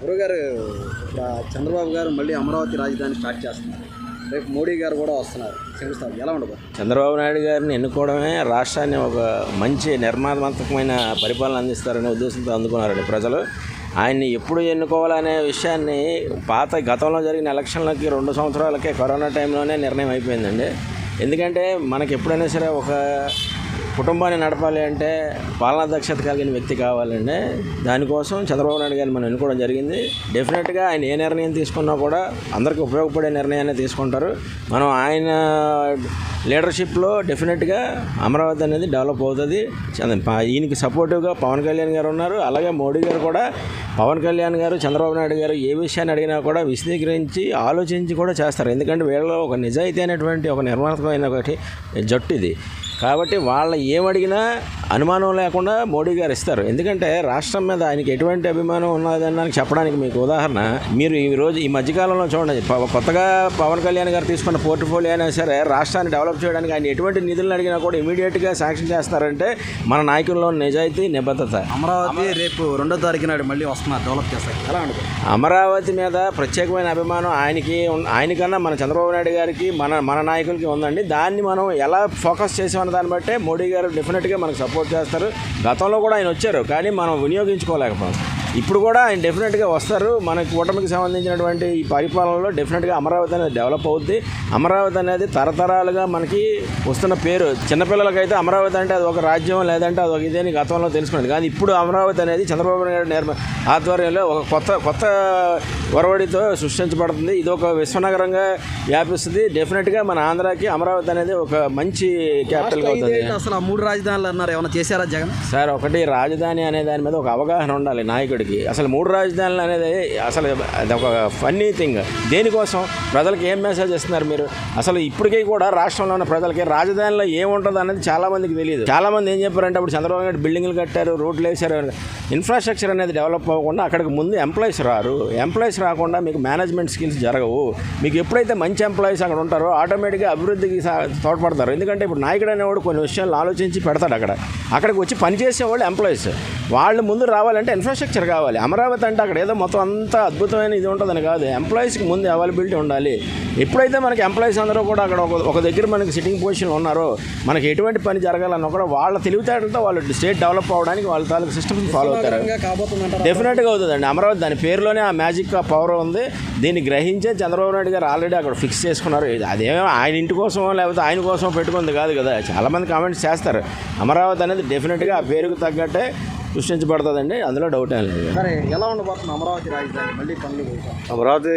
గురుగారు గారు చంద్రబాబు గారు మళ్ళీ అమరావతి రాజధాని స్టార్ట్ చేస్తున్నారు. రేపు మోడీ గారు కూడా వస్తున్నారు. శంకుస్థాపన ఎలా ఉండదు చంద్రబాబు నాయుడు గారిని ఎన్నుకోవడమే రాష్ట్రాన్ని ఒక మంచి నిర్మాణాత్మకమైన పరిపాలన అందిస్తారనే ఉద్దేశంతో అందుకున్నారండి ప్రజలు. ఆయన్ని ఎప్పుడు ఎన్నుకోవాలనే విషయాన్ని పాత గతంలో జరిగిన ఎలక్షన్లకి రెండు సంవత్సరాలకే కరోనా టైంలోనే నిర్ణయం అయిపోయిందండి. ఎందుకంటే మనకి ఎప్పుడైనా సరే ఒక కుటుంబాన్ని నడపాలి అంటే పాలనా దక్షత కలిగిన వ్యక్తి కావాలంటే దానికోసం చంద్రబాబు నాయుడు గారిని మనం ఎన్నుకోవడం జరిగింది. డెఫినెట్గా ఆయన ఏ నిర్ణయం తీసుకున్నా కూడా అందరికీ ఉపయోగపడే నిర్ణయాన్ని తీసుకుంటారు. మనం ఆయన లీడర్షిప్లో డెఫినెట్గా అమరావతి అనేది డెవలప్ అవుతుంది. ఈయనకి సపోర్టివ్గా పవన్ కళ్యాణ్ గారు ఉన్నారు. అలాగే మోడీ గారు కూడా పవన్ కళ్యాణ్ గారు చంద్రబాబు నాయుడు గారు ఏ విషయాన్ని అడిగినా కూడా విశదీకరించి ఆలోచించి కూడా చేస్తారు. ఎందుకంటే వీళ్ళలో ఒక నిజాయితీ అనేటువంటి ఒక నిర్మాణమైన ఒకటి జట్టు ఇది. కాబట్టి వాళ్ళ ఏమడిగినా అనుమానం లేకుండా మోడీ గారు ఇస్తారు. ఎందుకంటే రాష్ట్రం మీద ఆయనకి ఎటువంటి అభిమానం ఉన్నదన్నానికి చెప్పడానికి మీకు ఉదాహరణ మీరు ఈ రోజు ఈ మధ్యకాలంలో చూడండి కొత్తగా పవన్ కళ్యాణ్ గారు తీసుకున్న పోర్ట్ఫోలియో అయినా సరే రాష్ట్రాన్ని డెవలప్ చేయడానికి ఆయన ఎటువంటి నిధులను అడిగినా కూడా ఇమీడియట్గా శాంక్షన్ చేస్తారంటే మన నాయకుల్లో నిజాయితీ నిబద్ధత. అమరావతి రేపు రెండో తారీఖు నాడు మళ్ళీ వస్తున్నారు డెవలప్ చేస్తారు. అమరావతి మీద ప్రత్యేకమైన అభిమానం ఆయనకి ఆయనకన్నా మన చంద్రబాబు నాయుడు గారికి మన మన నాయకులకి ఉందండి. దాన్ని మనం ఎలా ఫోకస్ అన్న దాన్ని బట్టే మోడీ గారు డెఫినెట్గా మనకు సపోర్ట్ చేస్తారు. గతంలో కూడా ఆయన వచ్చారు కానీ మనం వినియోగించుకోలేకపోతాం ఇప్పుడు కూడా ఆయన డెఫినెట్గా వస్తారు. మన కూటమికి సంబంధించినటువంటి ఈ పరిపాలనలో డెఫినెట్గా అమరావతి అనేది డెవలప్ అవుద్ది. అమరావతి అనేది తరతరాలుగా మనకి వస్తున్న పేరు. చిన్నపిల్లలకైతే అమరావతి అంటే అది ఒక రాజ్యం లేదంటే అది ఒక ఇదేని గతంలో తెలుసుకునేది కానీ ఇప్పుడు అమరావతి అనేది చంద్రబాబు నాయుడు నిర్మ ఆధ్వర్యంలో ఒక కొత్త కొత్త ఒరవడితో సృష్టించబడుతుంది. ఇది ఒక విశ్వనగరంగా వ్యాపిస్తుంది. డెఫినెట్గా మన ఆంధ్రాకి అమరావతి అనేది ఒక మంచి క్యాపిటల్గా అవుతుంది. అసలు ఆ మూడు రాజధానులు అన్నారు. ఏమైనా చేశారా జగన్? సార్ ఒకటి రాజధాని అనే దాని మీద ఒక అవగాహన ఉండాలి నాయకుడికి. అసలు మూడు రాజధానులు అనేది అసలు అది ఒక ఫన్నీ థింగ్ దేనికోసం? ప్రజలకు ఏం మెసేజ్ ఇస్తున్నారు మీరు? అసలు ఇప్పటికీ కూడా రాష్ట్రంలో ఉన్న ప్రజలకి రాజధానిలో ఏముంటుంది అనేది చాలా మందికి తెలియదు. చాలా మంది ఏం చెప్పారంటే అప్పుడు చంద్రబాబు నాయుడు బిల్డింగ్లు కట్టారు రోడ్లు వేశారు. ఇన్ఫ్రాస్ట్రక్చర్ అనేది డెవలప్ అవ్వకుండా అక్కడికి ముందు ఎంప్లాయీస్ రారు. ఎంప్లాయీస్ రాకుండా మీకు మేనేజ్మెంట్ స్కిల్స్ జరగవు. మీకు ఎప్పుడైతే మంచి ఎంప్లాయీస్ అక్కడ ఉంటారో ఆటోమేటిక్గా అభివృద్ధికి తోడ్పడతారు. ఎందుకంటే ఇప్పుడు నాయకుడు అనేవాడు కొన్ని విషయాలు ఆలోచించి పెడతాడు అక్కడ. అక్కడికి వచ్చి పనిచేసేవాళ్ళు ఎంప్లాయీస్ వాళ్ళు ముందు రావాలంటే ఇన్ఫ్రాస్ట్రక్చర్ కావాలి. అమరావతి అంటే అక్కడ ఏదో మొత్తం అంతా అద్భుతమైన ఇది ఉంటుందని కాదు. ఎంప్లాయీస్కి ముందు అవైలబిలిటీ ఉండాలి. ఎప్పుడైతే మనకి ఎంప్లాయీస్ అందరూ కూడా అక్కడ ఒక దగ్గర మనకి సిట్టింగ్ పొజిషన్ ఉన్నారో. మనకి ఎటువంటి పని జరగాలన్నా కూడా వాళ్ళ తెలివితేటలతో వాళ్ళు స్టేట్ డెవలప్ అవ్వడానికి వాళ్ళ తాలూకు సిస్టమ్స్ ఫాలో అవుతారు. డెఫినెట్గా అవుతుందండి. అమరావతి దాని పేరులోనే ఆ మ్యాజిక్ ఆ పవర్ ఉంది. దీన్ని గ్రహించే చంద్రబాబు నాయుడు గారు ఆల్రెడీ అక్కడ ఫిక్స్ చేసుకున్నారు. అదేమో ఆయన ఇంటి కోసమో లేకపోతే ఆయన కోసం పెట్టుకుంది కాదు కదా. చాలామంది కామెంట్స్ చేస్తారు. అమరావతి అనేది డెఫినెట్గా ఆ పేరుకు తగ్గట్టే సృష్టించబడుతుందండి. అందులో డౌట్ ఏం లేదు. ఎలా ఉండబోతుంది అమరావతి రాజధాని? మళ్ళీ పనులు అమరావతి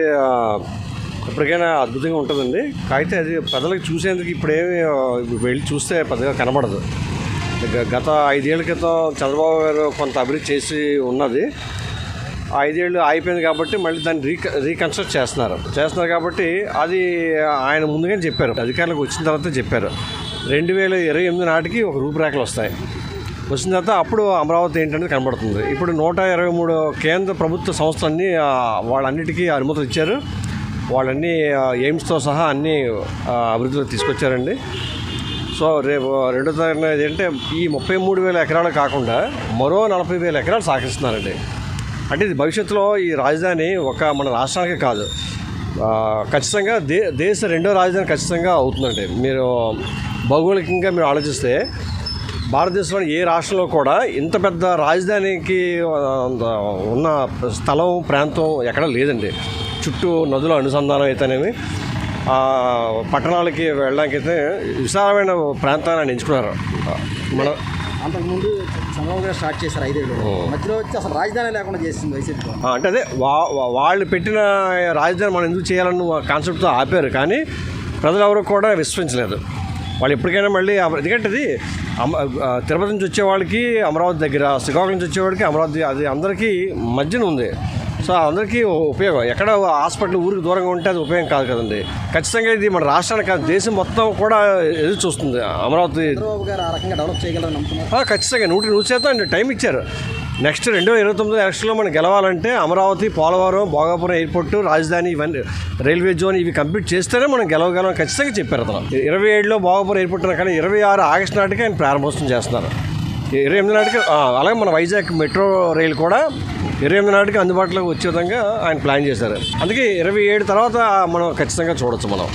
ఎప్పటికైనా అద్భుతంగా ఉంటుందండి. కాకపోతే అది ప్రజలకు చూసేందుకు ఇప్పుడేమి వెళ్ళి చూస్తే పెద్దగా కనబడదు. గత ఐదేళ్ళ క్రితం చంద్రబాబు గారు కొంత అభివృద్ధి చేసి ఉన్నది. ఐదేళ్ళు అయిపోయింది కాబట్టి మళ్ళీ దాన్ని రీక రీకన్స్ట్రక్ట్ చేస్తున్నారు. చేస్తున్నారు కాబట్టి అది ఆయన ముందుగానే చెప్పారు. అధికారులకు వచ్చిన తర్వాత చెప్పారు. రెండు వేల ఇరవై ఎనిమిది నాటికి ఒక రూపురేఖలు వస్తాయి. వచ్చిన తర్వాత అప్పుడు అమరావతి ఏంటనేది కనబడుతుంది. ఇప్పుడు నూట ఇరవై మూడు కేంద్ర ప్రభుత్వ సంస్థలన్నీ వాళ్ళన్నిటికీ అనుమతులు ఇచ్చారు. వాళ్ళన్నీ ఎయిమ్స్తో సహా అన్నీ అభివృద్ధిలో తీసుకొచ్చారండి. సో రేపు రెండో తారీఖున ఏంటంటే ఈ ముప్పై మూడు వేల ఎకరాలు కాకుండా మరో నలభై వేల ఎకరాలు సాగిస్తున్నారండి. అంటే ఇది భవిష్యత్తులో ఈ రాజధాని ఒక మన రాష్ట్రానికి కాదు. ఖచ్చితంగా దే దేశ రెండో రాజధాని ఖచ్చితంగా అవుతుందండి. మీరు భౌగోళికంగా మీరు ఆలోచిస్తే భారతదేశంలోని ఏ రాష్ట్రంలో కూడా ఇంత పెద్ద రాజధానికి ఉన్న స్థలం ప్రాంతం ఎక్కడ లేదండి. చుట్టూ నదుల అనుసంధానం అయితేనేమి పట్టణాలకి వెళ్ళడానికి అయితే విశాలమైన ప్రాంతాన్ని ఎంచుకున్నారు. మన అంతకుముందు చంద్రబాబు గారు స్టార్ట్ చేశారు ఐదేళ్ళు. మధ్యలో వచ్చి అసలు రాజధాని లేకుండా చేసింది వైసీపీ అంటే అదే వాళ్ళు పెట్టిన రాజధాని మనం ఎందుకు చేయాలన్న కాన్సెప్ట్తో ఆపారు. కానీ ప్రజలు ఎవరు కూడా విశ్వసించలేదు. వాళ్ళు ఎప్పటికైనా మళ్ళీ ఎందుకంటే అది తిరుపతి నుంచి వచ్చే వాళ్ళకి అమరావతి దగ్గర శ్రీకాకుళం నుంచి వచ్చేవాడికి అమరావతి అది అందరికీ మధ్యన ఉంది. సో అందరికీ ఉపయోగం. ఎక్కడ హాస్పిటల్ ఊరికి దూరంగా ఉంటే అది ఉపయోగం కాదు కదండి. ఖచ్చితంగా ఇది మన రాష్ట్రానికి కాదు దేశం మొత్తం కూడా ఎదురు చూస్తుంది అమరావతి. ఖచ్చితంగా నూటి నూరు శాతం టైం ఇచ్చారు. నెక్స్ట్ రెండు వేల ఇరవై తొమ్మిది ఎలక్షన్లో మనం గెలవాలంటే అమరావతి పోలవరం భోగాపురం ఎయిర్పోర్ట్ రాజధాని ఇవన్నీ రైల్వే జోన్ ఇవి కంప్లీట్ చేస్తేనే మనం గెలవగలం ఖచ్చితంగా చెప్పారు అతను. ఇరవై ఏడులో భోగాపురం ఎయిర్పోర్ట్ కానీ ఇరవై ఆరు ఆగస్టు నాటికి ఆయన ప్రారంభోత్సవం చేస్తున్నారు. ఇరవై ఎనిమిది నాటికి అలాగే మన వైజాగ్ మెట్రో రైలు కూడా ఇరవై ఎనిమిది నాటికి అందుబాటులోకి వచ్చే విధంగా ఆయన ప్లాన్ చేశారు. అందుకే ఇరవై ఏడు తర్వాత మనం ఖచ్చితంగా చూడొచ్చు మనం.